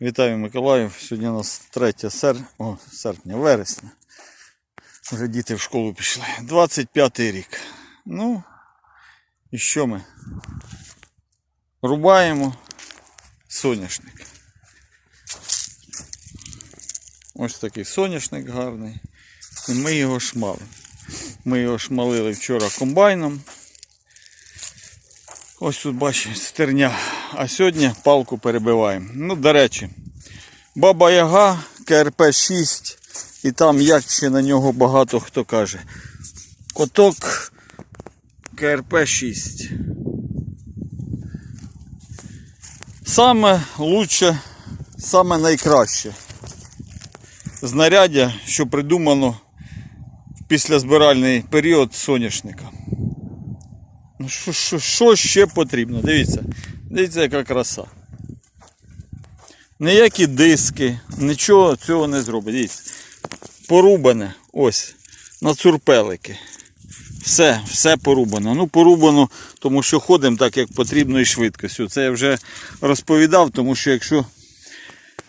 Вітаю Миколаїв. Сьогодні у нас 3 сер... О, серпня, вересня. Вже діти в школу пішли. 25 й рік. Ну, і що ми? Рубаємо соняшник. Ось такий соняшник гарний. І ми його шмалимо. Ми його шмалили вчора комбайном. Ось тут бачите, стерня. А сьогодні палку перебиваємо. Ну, до речі, Баба Яга, КРП 6, і там як ще на нього багато хто каже. Коток КРП 6. Саме лучше, саме найкраще знаряддя, що придумано в післязбиральний період соняшника. Ну, що ще потрібно? Дивіться, дивіться, яка краса. Ніякі диски, нічого цього не зробить. Дивіться. Порубане, ось, на цурпелики. Все, все порубано. Ну, порубано, тому що ходимо так, як потрібно і швидкістю. Це я вже розповідав, тому що якщо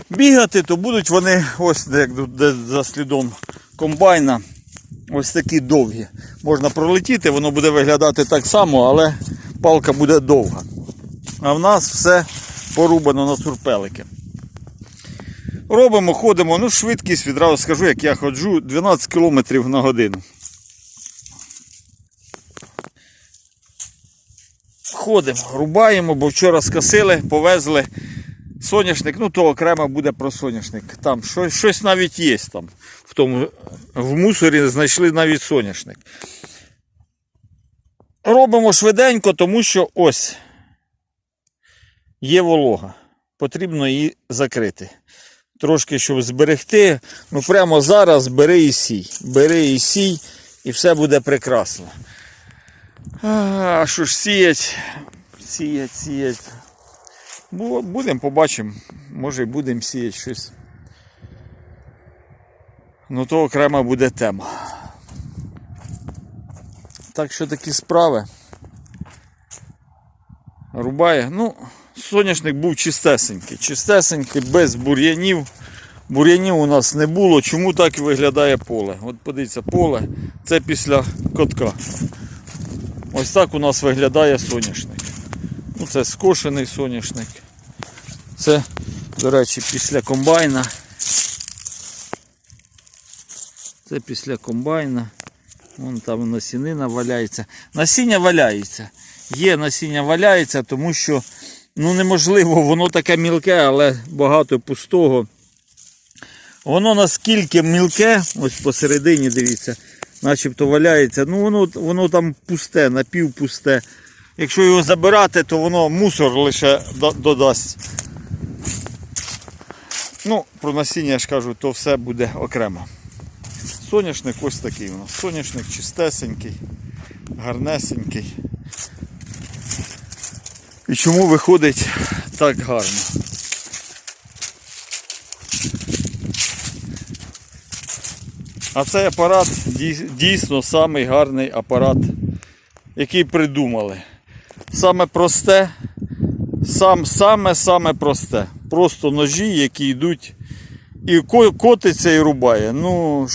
бігати, то будуть вони ось де, за слідом комбайна. Ось такі довгі. Можна пролетіти, воно буде виглядати так само, але палка буде довга. А в нас все порубано на цурпелики. Робимо, ходимо, ну швидкість відразу скажу, як я ходжу, 12 км на годину. Ходимо, рубаємо, бо вчора скосили, повезли соняшник, ну то окремо буде про соняшник. Там щось, щось навіть є там. В тому в мусорі знайшли навіть соняшник. Робимо швиденько, тому що ось є волога. Потрібно її закрити. Трошки, щоб зберегти. Ну прямо зараз бери і сій. Бери і сій, і все буде прекрасно. А що ж сіять? Сіять, сіять. Бу- Будемо, побачимо. Може і будемо сіяти щось. Ну то окрема буде тема. Так що такі справи. Рубає. Ну, соняшник був чистесенький. Чистесенький, без бур'янів. Бур'янів у нас не було. Чому так виглядає поле? От подивіться, поле це після котка. Ось так у нас виглядає соняшник. Ну, це скошений соняшник. Це, до речі, після комбайна. Це після комбайна. Вон там насінина валяється. Насіння валяється. Є насіння валяється, тому що ну, неможливо, воно таке мілке, але багато пустого. Воно наскільки мілке, ось посередині, дивіться, начебто валяється. Ну воно, воно там пусте, напівпусте. Якщо його забирати, то воно мусор лише додасть. Ну, про насіння я ж кажу, то все буде окремо. Соняшник ось такий у нас. Соняшник чистесенький, гарнесенький. І чому виходить так гарно? А цей апарат дійсно самий гарний апарат, який придумали. Саме просте, сам, саме саме просте. Просто ножі, які йдуть і котиться і рубає. Ну,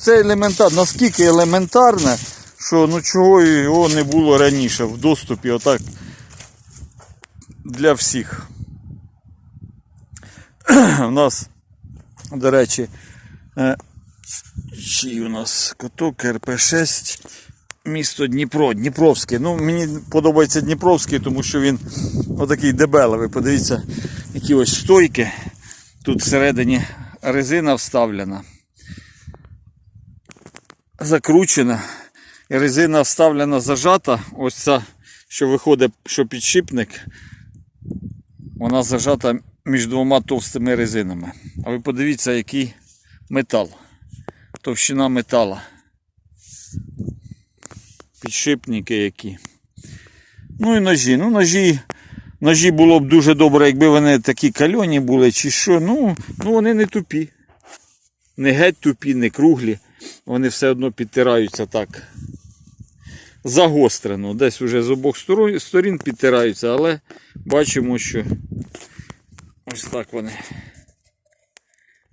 це елементарно. Наскільки елементарне, що ну чого його не було раніше в доступі, отак для всіх. У нас, до речі, е, чий у нас коток РП-6, місто Дніпро, Дніпровське. Ну, мені подобається Дніпровський, тому що він отакий дебелевий. Подивіться, які ось стойки. Тут всередині резина вставлена. Закручена. І резина вставлена зажата. Ось ця, що виходить, що підшипник. Вона зажата між двома товстими резинами. А ви подивіться, який метал. Товщина метала. Підшипники які. Ну і ножі. Ну, ножі. Ножі було б дуже добре, якби вони такі кальоні були, чи що. Ну, ну вони не тупі. Не геть тупі, не круглі. Вони все одно підтираються так. Загострено. Десь уже з обох сторін підтираються, але бачимо, що Ось так вони.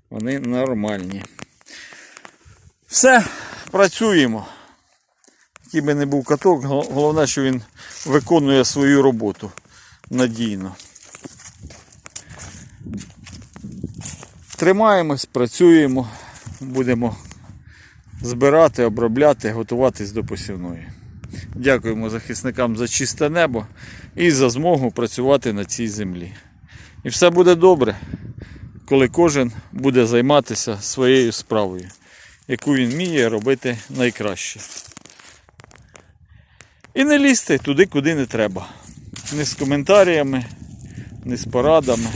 Вони нормальні. Все, працюємо. Який би не був каток, головне, що він виконує свою роботу надійно. Тримаємось, працюємо, будемо збирати, обробляти, готуватись до посівної. Дякуємо захисникам за чисте небо і за змогу працювати на цій землі. І все буде добре, коли кожен буде займатися своєю справою, яку він вміє робити найкраще. І не лізти туди, куди не треба. Не з коментарями, не з порадами.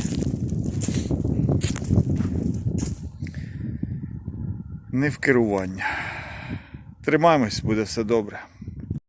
Не в керування. Тримаємось, буде все добре.